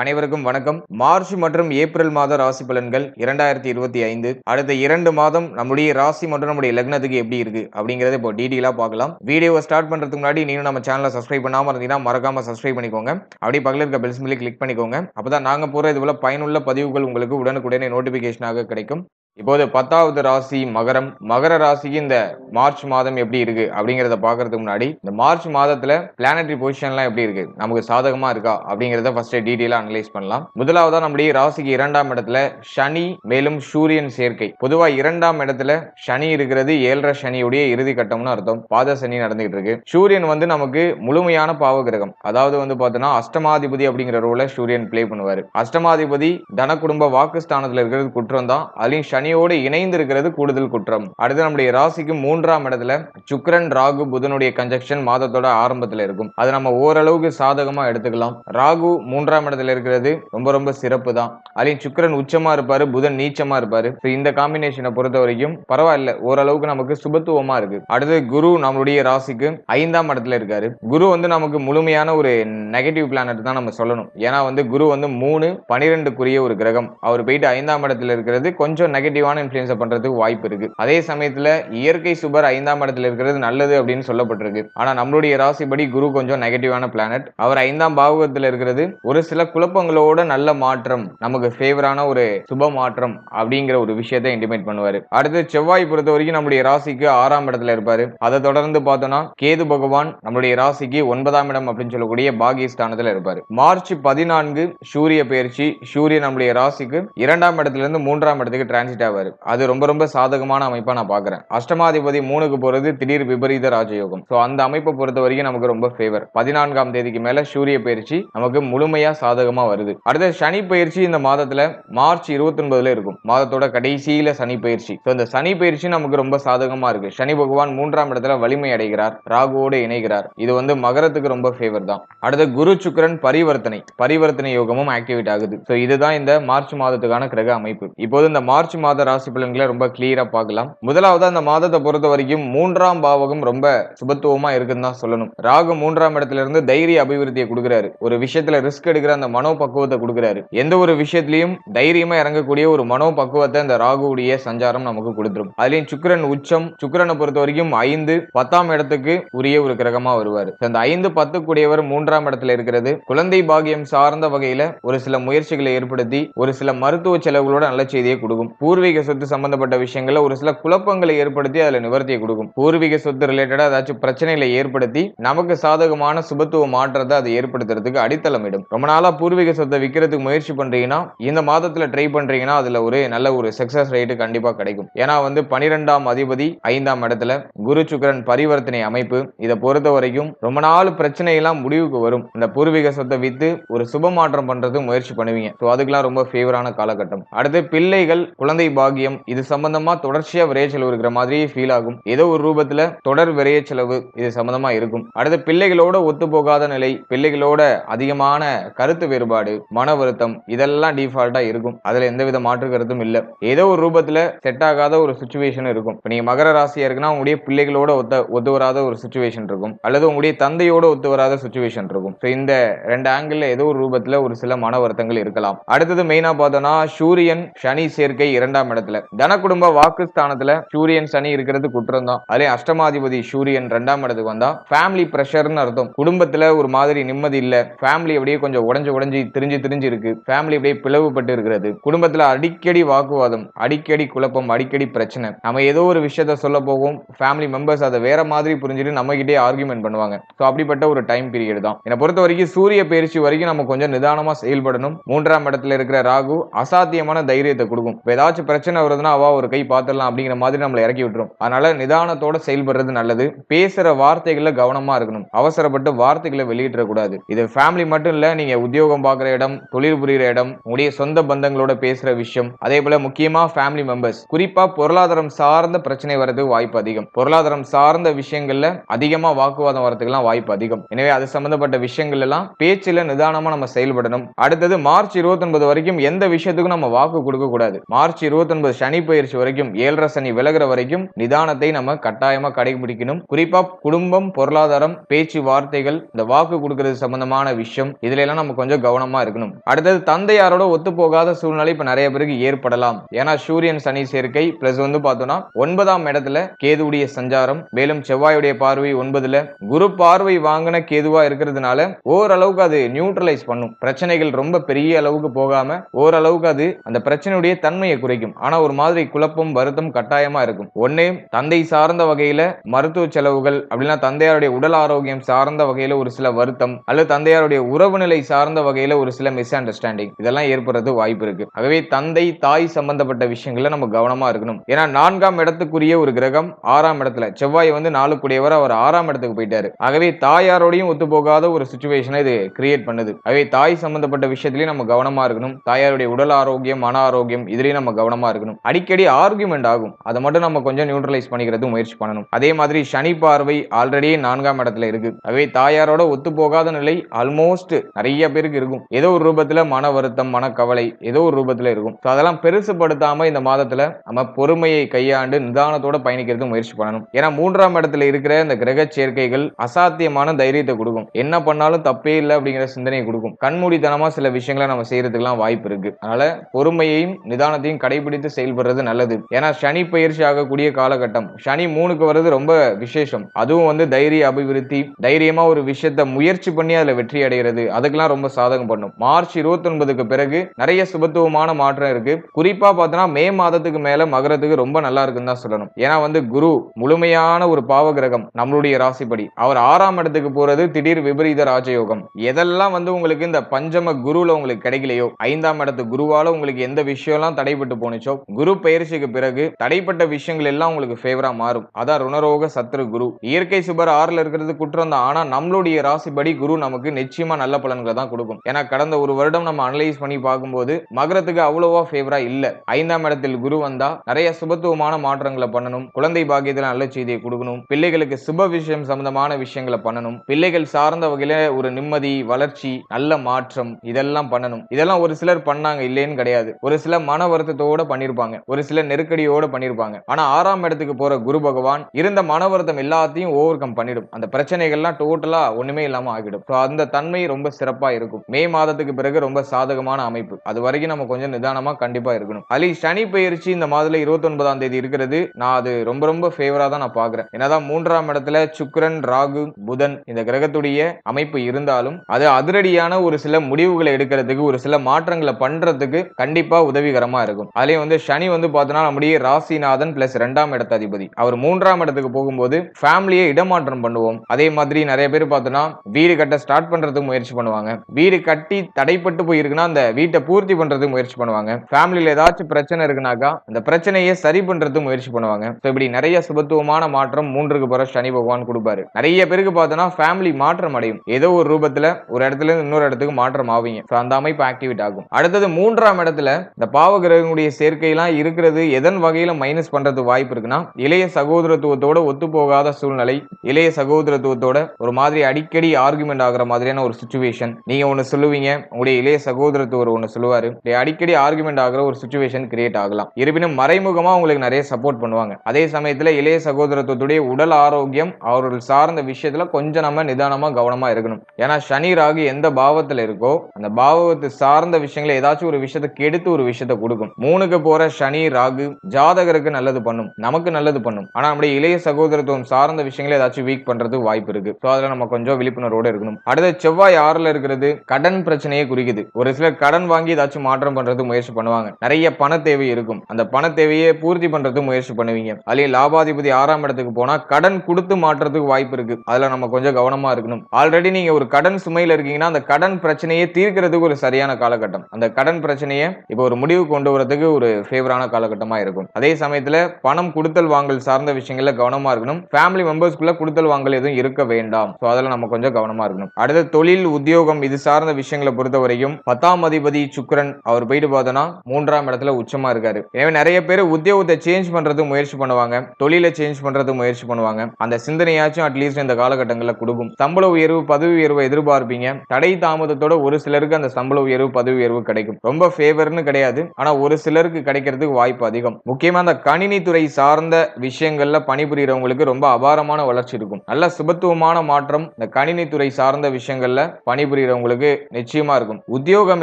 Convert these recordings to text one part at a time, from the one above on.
அனைவருக்கும் வணக்கம். மார்ச் மற்றும் ஏப்ரல் மாத ராசி பலன்கள் இரண்டாயிரத்தி இருபத்தி ஐந்து. அடுத்த இரண்டு மாதம் நம்முடைய ராசி மற்றும் நம்முடைய லக்னத்துக்கு எப்படி இருக்கு அப்படிங்கறத இப்போ டீடெயிலாக பார்க்கலாம். வீடியோவை ஸ்டார்ட் பண்றதுக்கு முன்னாடி நீங்க நம்ம சேனலை சப்ஸ்கிரைப் பண்ணாம இருந்தீங்கன்னா மறக்காம சப்ஸ்கிரைப் பண்ணிக்கோங்க. அப்படியே பக்கத்தில் இருக்க பெல் சிம்பிளை கிளிக் பண்ணிக்கோங்க. அப்பதான் நாங்க போற இது போல பயனுள்ள பதிவுகள் உங்களுக்கு உடனுக்குடனே நோட்டிபிகேஷனாக கிடைக்கும். இப்போது பத்தாவது ராசி மகரம். மகர ராசிக்கு இந்த மார்ச் மாதம் எப்படி இருக்கு அப்படிங்கிறத பாக்குறதுக்கு முன்னாடி இந்த மார்ச் மாதத்துல பிளானட்டரி பொசிஷன்லாம் எப்படி இருக்கு? நமக்கு சாதகமா இருக்கா? அப்படிங்கிறத ஃபர்ஸ்ட் டீட்டெயிலா அனலைஸ் பண்ணலாம். முதலாவதா நம்முடைய ராசிக்கு இரண்டாம் இடத்துல சனி மேலும் சூரியன் சேர்க்கை. பொதுவா இரண்டாம் இடத்துல சனி இருக்கிறது ஏழரை சனியுடைய இறுதி கட்டம்னு அர்த்தம். பாத சனி நடந்துகிட்டு இருக்கு. சூரியன் வந்து நமக்கு முழுமையான பாவ கிரகம் அதாவது வந்து பார்த்தோன்னா அஷ்டமாதிபதி அப்படிங்கிற ரோல சூரியன் பிளே பண்ணுவாரு. அஷ்டமாதிபதி தன குடும்ப வாக்குஸ்தானத்துல இருக்கிறது குற்றம் தான். அதுலயும் சனியோடு இணைந்து இருக்கிறது கூடுதல் குற்றம். அடுத்து நம்முடைய ராசிக்கு மூன்றாம் இடத்துல சுக்ரன் ராகு புதனுடைய கன்ஜெக்ஷன் மாதத்தோட ஆரம்பத்துல இருக்கும். அதை நம்ம ஓரளவுக்கு சாதகமா எடுத்துக்கலாம். ராகு மூன்றாம் இடத்துல இருக்கிறது ரொம்ப ரொம்ப சிறப்பு தான் அதுலயும் சுக்கிரன் உச்சமா இருப்பாரு புதன் நீச்சமா இருப்பாரு. இந்த காம்பினேஷனை பொறுத்த வரைக்கும் பரவாயில்ல. ஓரளவுக்கு நமக்கு சுபத்துவமா இருக்கு. அடுத்து குரு நம்மளுடைய ராசிக்கு ஐந்தாம் இடத்துல இருக்காரு. குரு வந்து நமக்கு முழுமையான ஒரு நெகட்டிவ் பிளானட் தான் நம்ம சொல்லணும். ஏன்னா வந்து குரு வந்து மூணு பனிரெண்டுக்குரிய ஒரு கிரகம். அவர் போயிட்டு ஐந்தாம் இடத்துல இருக்கிறது கொஞ்சம் நெகட்டிவ் நெகட்டிவான இன்ஃபுளுன்ஸை பண்றதுக்கு வாய்ப்பு இருக்கு. அதே சமயத்துல இயற்கை சுபர் ஐந்தாம் இடத்துல இருக்கிறது நல்லது அப்படின்னு சொல்லப்பட்டிருக்கு. ஆனா நம்மளுடைய ராசிப்படி குரு கொஞ்சம் நெகட்டிவான பிளானட் அவர் ஐந்தாம் பாவகத்துல இருக்கிறது ஒரு சில குழப்பங்களோட நல்ல மாற்றம் நமக்கு ஃபேவரான ஒரு சுப மாற்றம் அப்படிங்கிற ஒரு விஷயத்தை இன்டிமேட் பண்ணுவாரு. அடுத்து செவ்வாய் பொறுத்த வரைக்கும் நம்முடைய ராசிக்கு ஆறாம் இடத்துல இருப்பாரு. அதை தொடர்ந்து பார்த்தோம்னா கேது பகவான் நம்மளுடைய ராசிக்கு ஒன்பதாம் இடம் அப்படின்னு சொல்லக்கூடிய பாகியஸ்தானத்துல இருப்பாரு. மார்ச் பதினான்கு சூரிய பயிற்சி சூரியன் நம்முடைய ராசிக்கு இரண்டாம் இடத்துல இருந்து மூன்றாம் இடத்துக்கு டிரான்சிட் ஆவார் அது ரொம்ப ரொம்ப சாதகமான அமைப்பாக நான் பார்க்குறேன் அஷ்டமாதிபதி மூணுக்கு போகிறது திடீர் விபரீத ராஜயோகம். ஸோ அந்த அமைப்பை பொறுத்த வரைக்கும் நமக்கு ரொம்ப ஃபேவர் பதினான்காம் தேதிக்கு மேலே சூரிய பயிற்சி நமக்கு முழுமையாக சாதகமாக வருது. அடுத்த சனி பயிற்சி இந்த மாதத்தில் மார்ச் இருபத்தி ஒன்பதுல இருக்கும். மாதத்தோட கடைசியில் சனி பயிற்சி. ஸோ இந்த சனி பயிற்சி நமக்கு ரொம்ப சாதகமாக இருக்கு. சனி பகவான் மூன்றாம் இடத்துல வலிமை அடைகிறார். ராகுவோடு இணைகிறார். இது வந்து மகரத்துக்கு ரொம்ப ஃபேவர் தான். அடுத்த குரு சுக்கரன் பரிவர்த்தனை. பரிவர்த்தனை யோகமும் ஆக்டிவேட் ஆகுது. ஸோ இதுதான் இந்த மார்ச் மாதத்துக்கான கிரக அமைப்பு. இப்போது இந்த மார்ச் மாதம் மாத ராசி பலன்களை ரொம்ப கிளியரா பார்க்கலாம். முதலாவது அந்த மாதத்தை பொறுத்த வரைக்கும் மூன்றாம் பாவகம் ரொம்ப சுபத்துவமா இருக்குன்னு தான் சொல்லணும். ராகு மூன்றாம் இடத்துல இருந்து தைரிய அபிவிருத்தியை கொடுக்குறாரு. ஒரு விஷயத்துல ரிஸ்க் எடுக்கிற அந்த மனோ பக்குவத்தை கொடுக்குறாரு. எந்த ஒரு விஷயத்திலையும் தைரியமா இறங்கக்கூடிய ஒரு மனோ பக்குவத்தை அந்த ராகுடைய சஞ்சாரம் நமக்கு கொடுத்துரும். அதுலயும் சுக்கரன் உச்சம் சுக்கரனை பொறுத்த வரைக்கும் ஐந்து பத்தாம் இடத்துக்கு உரிய ஒரு கிரகமா வருவார். அந்த ஐந்து பத்து கூடியவர் மூன்றாம் இடத்துல இருக்கிறது. குழந்தை பாகியம் சார்ந்த வகையில ஒரு சில முயற்சிகளை ஏற்படுத்தி ஒரு சில மருத்துவ செலவுகளோட நல்ல செய்தியை கொடுக்கும். பூர்வ பூர்வீக சொத்து சம்பந்தப்பட்ட விஷயங்கள்ல ஒரு சில குழப்பங்களை ஏற்படுத்தி அதுல நிவர்த்தியை கொடுக்கும். பூர்வீக சொத்து ரிலேட்டடா ஏதாச்சும் பிரச்சனைகளை ஏற்படுத்தி நமக்கு சாதகமான சுபத்துவ மாற்றத்தை அதை ஏற்படுத்துறதுக்கு அடித்தளமிடும் ரொம்ப நாளா பூர்வீக சொத்தை விற்கிறதுக்கு முயற்சி பண்றீங்கன்னா இந்த மாதத்துல ட்ரை பண்றீங்கன்னா அதுல ஒரு நல்ல ஒரு சக்சஸ் ரேட்டு கண்டிப்பா கிடைக்கும். ஏன்னா வந்து பனிரெண்டாம் அதிபதி ஐந்தாம் இடத்துல குரு சுக்கரன் பரிவர்த்தனை அமைப்பு இதை பொறுத்த வரைக்கும் ரொம்ப நாள் பிரச்சனை எல்லாம் முடிவுக்கு வரும். இந்த பூர்வீக சொத்தை வித்து ஒரு சுப மாற்றம் பண்றதுக்கு முயற்சி பண்ணுவீங்க. ஸோ அதுக்கெல்லாம் ரொம்ப ஃபேவரான காலகட்டம். அடுத்து பிள்ளைகள் குழந்தை பாகியம் இது சம்பந்தமா தொடர்ச்சியா விரைய செலவு இருக்கிற மாதிரியே ஃபீல் ஆகும். ஏதோ ஒரு ரூபத்துல தொடர் விரைய செலவு இது சம்பந்தமா இருக்கும். அடுத்து பிள்ளைகளோட ஒத்து போகாத நிலை பிள்ளைகளோட அதிகமான கருத்து வேறுபாடு மன வருத்தம் இதெல்லாம் டிஃபால்ட்டா இருக்கும். அதுல எந்தவித மாற்று கருத்தும் இல்ல. ஏதோ ஒரு ரூபத்துல செட் ஆகாத ஒரு சுச்சுவேஷன் இருக்கும். இப்ப நீங்க மகர ராசியா இருக்குன்னா உங்களுடைய பிள்ளைகளோட ஒத்த ஒத்து வராத ஒரு சுச்சுவேஷன் இருக்கும். அல்லது உங்களுடைய தந்தையோட ஒத்து வராத சுச்சுவேஷன் இருக்கும். ஸோ இந்த ரெண்டு ஆங்கிள் ஏதோ ஒரு ரூபத்துல ஒரு சில மன வருத்தங்கள் இருக்கலாம். அடுத்தது மெயினா பார்த்தோம்னா சூரியன் சனி சேர்க்கை இரண்டாம் இரண்டாம் இடத்துல. தன குடும்ப வாக்கு ஸ்தானத்துல சூரியன் சனி இருக்கிறது குற்றம் தான் அதே அஷ்டமாதிபதி சூரியன் ரெண்டாம் இடத்துக்கு வந்தா ஃபேமிலி ப்ரெஷர்னு அர்த்தம். குடும்பத்துல ஒரு மாதிரி நிம்மதி இல்ல. ஃபேமிலி அப்படியே கொஞ்சம் உடஞ்சு உடஞ்சி திரிஞ்சு திரிஞ்சு இருக்கு. ஃபேமிலி அப்படியே பிளவுபட்டு இருக்கிறது. குடும்பத்துல அடிக்கடி வாக்குவாதம் அடிக்கடி குழப்பம் அடிக்கடி பிரச்சனை. நம்ம ஏதோ ஒரு விஷயத்த சொல்ல போகும் ஃபேமிலி மெம்பர்ஸ் அதை வேற மாதிரி புரிஞ்சுட்டு நம்ம கிட்டே ஆர்குமெண்ட் பண்ணுவாங்க. ஸோ அப்படிப்பட்ட ஒரு டைம் பீரியட் தான். என்னை பொறுத்த வரைக்கும் சூரிய பயிற்சி வரைக்கும் நம்ம கொஞ்சம் நிதானமா செயல்படணும். மூன்றாம் இடத்துல இருக்கிற ராகு அசாத்தியமான தைரியத்தை கொடுக்கும். ஏதாச்சும் ஏதாச்சும் பிரச்சனை வருதுன்னா அவா ஒரு கை பார்த்துடலாம் அப்படிங்கிற மாதிரி நம்மளை இறக்கி விட்டுரும். அதனால நிதானத்தோட செயல்படுறது நல்லது. பேசுற வார்த்தைகள்ல கவனமா இருக்கணும். அவசரப்பட்டு வார்த்தைகளை வெளியிடக்கூடாது இது ஃபேமிலி மட்டும் இல்ல நீங்க உத்தியோகம் பார்க்குற இடம் தொழில் புரியுற இடம் உங்களுடைய சொந்த பந்தங்களோட பேசுற விஷயம். அதே போல முக்கியமா ஃபேமிலி மெம்பர்ஸ் குறிப்பா பொருளாதாரம் சார்ந்த பிரச்சனை வரதுக்கு வாய்ப்பு அதிகம். பொருளாதாரம் சார்ந்த விஷயங்கள்ல அதிகமா வாக்குவாதம் வரதுக்கெல்லாம் வாய்ப்பு அதிகம். எனவே அது சம்பந்தப்பட்ட விஷயங்கள் எல்லாம் பேச்சுல நிதானமா நம்ம செயல்படணும். அடுத்தது மார்ச் இருபத்தி ஒன்பது வரைக்கும் எந்த விஷயத்துக்கும் நம்ம வாக்கு கொடுக்க கூடாது. மார்ச் இருபத்தொன்பது சனி பயிற்சி வரைக்கும் ஏழரை சனி விலகிற வரைக்கும் நிதானத்தை நம்ம கட்டாயமா கடைபிடிக்கணும். குறிப்பா குடும்பம் பொருளாதாரம் பேச்சு வார்த்தைகள் இந்த வாக்கு கொடுக்கறது சம்பந்தமான விஷயம் இதுல எல்லாம் நம்ம கொஞ்சம் கவனமா இருக்கணும். அடுத்தது தந்தையாரோட ஒத்து போகாத சூழ்நிலை இப்ப நிறைய பேருக்கு ஏற்படலாம். ஏன்னா சூரியன் சனி சேர்க்கை பிளஸ் வந்து பார்த்தோம்னா ஒன்பதாம் இடத்துல கேதுவுடைய சஞ்சாரம் மேலும் செவ்வாயுடைய பார்வை ஒன்பதுல. குரு பார்வை வாங்கின கேதுவா இருக்கிறதுனால ஓரளவுக்கு அது நியூட்ரலைஸ் பண்ணும். பிரச்சனைகள் ரொம்ப பெரிய அளவுக்கு போகாம ஓரளவுக்கு அது அந்த பிரச்சனையுடைய தன்மையை குறைக்கும். ஆனா ஒரு மாதிரி குழப்பம் வருத்தம் கட்டாயமா இருக்கும். ஒன்னே தந்தை சார்ந்த வகையில மருத்துவ செலவுகள் அப்படின்னா தந்தையாருடைய உடல் ஆரோக்கியம் சார்ந்த வகையில ஒரு சில வருத்தம் அல்லது தந்தையாருடைய உறவு நிலை சார்ந்த வகையில ஒரு சில மிஸ் அண்டர்ஸ்டாண்டிங் இதெல்லாம் ஏற்படுறது வாய்ப்பு இருக்கு. ஆகவே தந்தை தாய் சம்பந்தப்பட்ட விஷயங்கள்ல நம்ம கவனமா இருக்கணும். ஏன்னா நான்காம் இடத்துக்குரிய ஒரு கிரகம் ஆறாம் இடத்துல செவ்வாய் வந்து நாளுக்குடையவர் அவர் ஆறாம் இடத்துக்கு போயிட்டாரு. ஆகவே தாயாரோடையும் ஒத்து போகாத ஒரு சுச்சுவேஷனை இது கிரியேட் பண்ணுது. ஆகவே தாய் சம்பந்தப்பட்ட விஷயத்திலயும் நம்ம கவனமா இருக்கணும். தாயாருடைய உடல் ஆரோக்கியம் மன ஆரோக்கியம் இதுலயும் நம்ம கவனம் இருக்கணும். அடிக்கடி ஆர்குமெண்ட் ஆகும். அதை மட்டும் நம்ம கொஞ்சம் நியூட்ரலைஸ் பண்ணிக்கிறது முயற்சி பண்ணணும். அதே மாதிரி சனி பார்வை ஆல்ரெடி நான்காம் இடத்துல இருக்கு. அவை தாயாரோட ஒத்து போகாத நிலை ஆல்மோஸ்ட் நிறைய பேருக்கு இருக்கும். ஏதோ ஒரு ரூபத்துல மன வருத்தம் மனக்கவலை ஏதோ ஒரு ரூபத்துல இருக்கும். ஸோ அதெல்லாம் பெருசுப்படுத்தாம இந்த மாதத்துல நம்ம பொறுமையை கையாண்டு நிதானத்தோட பயணிக்கிறது முயற்சி பண்ணணும். ஏன்னா மூன்றாம் இடத்துல இருக்கிற இந்த கிரக சேர்க்கைகள் அசாத்தியமான தைரியத்தை கொடுக்கும். என்ன பண்ணாலும் தப்பே இல்லை அப்படிங்கிற சிந்தனையை கொடுக்கும். கண்மூடித்தனமா சில விஷயங்களை நம்ம செய்யறதுக்கெல்லாம் வாய்ப்பு இருக்கு. அதனால பொறுமையையும் நிதானத்தையும் கடை கடைபிடித்து செயல்படுறது நல்லது. ஏன்னா சனி பயிற்சி ஆகக்கூடிய காலகட்டம். சனி மூணுக்கு வர்றது ரொம்ப விசேஷம். அதுவும் வந்து தைரிய அபிவிருத்தி தைரியமா ஒரு விஷயத்த முயற்சி பண்ணி அதுல வெற்றி அடைகிறது. அதுக்கெல்லாம் ரொம்ப சாதகம் பண்ணும். மார்ச் இருபத்தி ஒன்பதுக்கு பிறகு நிறைய சுபத்துவமான மாற்றம் இருக்கு. குறிப்பா பார்த்தோன்னா மே மாதத்துக்கு மேல மகரத்துக்கு ரொம்ப நல்லா இருக்குன்னு தான் சொல்லணும். ஏன்னா வந்து குரு முழுமையான ஒரு பாவ கிரகம் நம்மளுடைய ராசிப்படி. அவர் ஆறாம் இடத்துக்கு போறது திடீர் விபரீத ராஜயோகம். எதெல்லாம் வந்து உங்களுக்கு இந்த பஞ்சம குருல உங்களுக்கு கிடைக்கலையோ ஐந்தாம் இடத்து குருவால உங்களுக்கு எந்த விஷயம்லாம் தடைப்பட்டு போனுச்சோ குரு பயிற்சிக்கு பிறகு தடைப்பட்ட விஷயங்கள் எல்லாம் உங்களுக்கு ஃபேவரா மாறும். அதான் ருணரோக சத்ரு குரு. இயற்கை சுபர் ஆறுல இருக்கிறது குற்றம் தான். ஆனா நம்மளுடைய ராசிப்படி குரு நமக்கு நிச்சயமா நல்ல பலன்களை தான் கொடுக்கும். ஏன்னா கடந்த ஒரு வருடம் நம்ம அனலைஸ் பண்ணி பார்க்கும்போது மகரத்துக்கு அவ்வளவா ஃபேவரா இல்ல. ஐந்தாம் இடத்தில் குரு வந்தா நிறைய சுபத்துவமான மாற்றங்களை பண்ணணும். குழந்தை பாக்கியத்துல நல்ல செய்தியை கொடுக்கணும். பிள்ளைகளுக்கு சுப விஷயம் சம்பந்தமான விஷயங்களை பண்ணணும். பிள்ளைகள் சார்ந்த வகையில ஒரு நிம்மதி வளர்ச்சி நல்ல மாற்றம் இதெல்லாம் பண்ணணும். இதெல்லாம் ஒரு சிலர் பண்ணாங்க இல்லைன்னு கிடையாது. ஒரு சில மன வருத்தத்தோட கஷ்டத்தோட பண்ணியிருப்பாங்க ஒரு சில நெருக்கடியோட பண்ணியிருப்பாங்க ஆனா ஆறாம் இடத்துக்கு போற குரு பகவான் இருந்த மனவருத்தம் எல்லாத்தையும் ஓவர் கம் பண்ணிடும். அந்த பிரச்சனைகள்லாம் டோட்டலா ஒண்ணுமே இல்லாம ஆகிடும். அந்த தன்மை ரொம்ப சிறப்பா இருக்கும். மே மாதத்துக்கு பிறகு ரொம்ப சாதகமான அமைப்பு. அது வரைக்கும் நம்ம கொஞ்சம் நிதானமா கண்டிப்பா இருக்கணும். அலி சனி பயிற்சி இந்த மாதத்துல இருபத்தி ஒன்பதாம் தேதி இருக்கிறது. நான் அது ரொம்ப ரொம்ப ஃபேவரா தான் நான் பாக்குறேன் என்னதான் மூன்றாம் இடத்துல சுக்கிரன் ராகு புதன் இந்த கிரகத்துடைய அமைப்பு இருந்தாலும் அது அதிரடியான ஒரு சில முடிவுகளை எடுக்கிறதுக்கு ஒரு சில மாற்றங்களை பண்றதுக்கு கண்டிப்பா உதவிகரமா இருக்கும். அதுல அதே வந்து சனி வந்து பார்த்தோன்னா நம்முடைய ராசிநாதன் பிளஸ் ரெண்டாம் இடத்த அதிபதி அவர் மூன்றாம் இடத்துக்கு போகும்போது ஃபேமிலியை இடமாற்றம் பண்ணுவோம். அதே மாதிரி நிறைய பேர் பார்த்தோன்னா வீடு கட்ட ஸ்டார்ட் பண்றதுக்கு முயற்சி பண்ணுவாங்க. வீடு கட்டி தடைப்பட்டு போயிருக்குன்னா அந்த வீட்டை பூர்த்தி பண்றதுக்கு முயற்சி பண்ணுவாங்க. ஃபேமிலியில ஏதாச்சும் பிரச்சனை இருக்குனாக்கா அந்த பிரச்சனையை சரி பண்றதுக்கு முயற்சி பண்ணுவாங்க. ஸோ இப்படி நிறைய சுபத்துவமான மாற்றம் மூன்றுக்கு போற சனி பகவான் கொடுப்பாரு. நிறைய பேருக்கு பார்த்தோன்னா ஃபேமிலி மாற்றம் அடையும். ஏதோ ஒரு ரூபத்துல ஒரு இடத்துல இருந்து இன்னொரு இடத்துக்கு மாற்றம் ஆவீங்க. ஸோ அந்த அமைப்பு ஆக்டிவேட் ஆகும். அடுத்தது மூன்றாம் இடத்துல இந்த பாவ கிரகங்களுடைய சேர்க்கையெல்லாம் இருக்கிறது எதன் வகையில் மைனஸ் பண்ணுறது வாய்ப்பு இருக்குன்னா இளைய சகோதரத்துவத்தோட ஒத்து போகாத சூழ்நிலை இளைய சகோதரத்துவத்தோட ஒரு மாதிரி அடிக்கடி ஆர்குமெண்ட் ஆகுற மாதிரியான ஒரு சுச்சுவேஷன் நீங்க ஒன்னு சொல்லுவீங்க உங்களுடைய இளைய சகோதரத்துவர் ஒன்னு சொல்லுவார் அடிக்கடி ஆர்குமெண்ட் ஆகிற ஒரு சுச்சுவேஷன் கிரியேட் ஆகலாம். இருப்பினும் மறைமுகமா உங்களுக்கு நிறைய சப்போர்ட் பண்ணுவாங்க. அதே சமயத்தில் இளைய சகோதரத்துவத்துடைய உடல் ஆரோக்கியம் அவர்கள் சார்ந்த விஷயத்துல கொஞ்சம் நம்ம நிதானமா கவனமா இருக்கணும். ஏன்னா சனி ராகு எந்த பாவத்துல இருக்கோ அந்த பாவத்தை சார்ந்த விஷயங்களை ஏதாச்சும் ஒரு விஷயத்தை கெடுத்து ஒரு விஷயத்தை கொடுக்கும். மூணு மூணுக்கு போற சனி ராகு ஜாதகருக்கு நல்லது பண்ணும் நமக்கு நல்லது பண்ணும். ஆனா நம்முடைய இளைய சகோதரத்துவம் சார்ந்த விஷயங்களை ஏதாச்சும் வீக் பண்றது வாய்ப்பு இருக்கு. ஸோ அதுல நம்ம கொஞ்சம் விழிப்புணர்வோடு இருக்கணும். அடுத்த செவ்வாய் ஆறுல இருக்கிறது கடன் பிரச்சனையை குறிக்குது. ஒரு சிலர் கடன் வாங்கி ஏதாச்சும் மாற்றம் பண்றது முயற்சி பண்ணுவாங்க. நிறைய பண தேவை இருக்கும். அந்த பண தேவையை பூர்த்தி பண்றதுக்கு முயற்சி பண்ணுவீங்க. அதுலயே லாபாதிபதி ஆறாம் இடத்துக்கு போனா கடன் கொடுத்து மாற்றுறதுக்கு வாய்ப்பு இருக்கு. அதுல நம்ம கொஞ்சம் கவனமா இருக்கணும். ஆல்ரெடி நீங்க ஒரு கடன் சுமையில இருக்கீங்கன்னா அந்த கடன் பிரச்சனையை தீர்க்கிறதுக்கு ஒரு சரியான காலகட்டம். அந்த கடன் பிரச்சனையை இப்போ ஒரு முடிவு கொண்டு வரதுக்கு ஒரு ஃபேவரான காலகட்டமா இருக்கும். அதே சமயத்துல பணம் கொடுத்தல் வாங்கல் சார்ந்த விஷயங்கள்ல கவனமா இருக்கணும். ஃபேமிலி மெம்பர்ஸ்க்குள்ள கொடுத்தல் வாங்கல் எதுவும் இருக்க வேண்டாம். ஸோ அதில் நம்ம கொஞ்சம் கவனமா இருக்கணும். அடுத்த தொழில் உத்தியோகம் இது சார்ந்த விஷயங்களை பொறுத்த வரைக்கும் பத்தாம் அதிபதி சுக்கிரன் அவர் போயிட்டு பார்த்தோன்னா மூன்றாம் இடத்துல உச்சமா இருக்காரு. எனவே நிறைய பேர் உத்தியோகத்தை சேஞ்ச் பண்றது முயற்சி பண்ணுவாங்க. தொழிலை சேஞ்ச் பண்றது முயற்சி பண்ணுவாங்க. அந்த சிந்தனையாச்சும் அட்லீஸ்ட் இந்த காலகட்டங்களில் கொடுக்கும். சம்பள உயர்வு பதவி உயர்வை எதிர்பார்ப்பீங்க. தடை தாமதத்தோட ஒரு சிலருக்கு அந்த சம்பள உயர்வு பதவி உயர்வு கிடைக்கும். ரொம்ப ஃபேவர்னு கிடையாது. ஆனா ஒரு சிலர் சிலருக்கு கிடைக்கிறதுக்கு வாய்ப்பு அதிகம். முக்கியமா அந்த கணினி துறை சார்ந்த விஷயங்கள்ல பணிபுரியறவங்களுக்கு ரொம்ப அபாரமான வளர்ச்சி இருக்கும். நல்ல சுபத்துவமான மாற்றம் இந்த கணினித்துறை சார்ந்த விஷயங்கள்ல பணிபுரியறவங்களுக்கு நிச்சயமா இருக்கும். உத்தியோகம்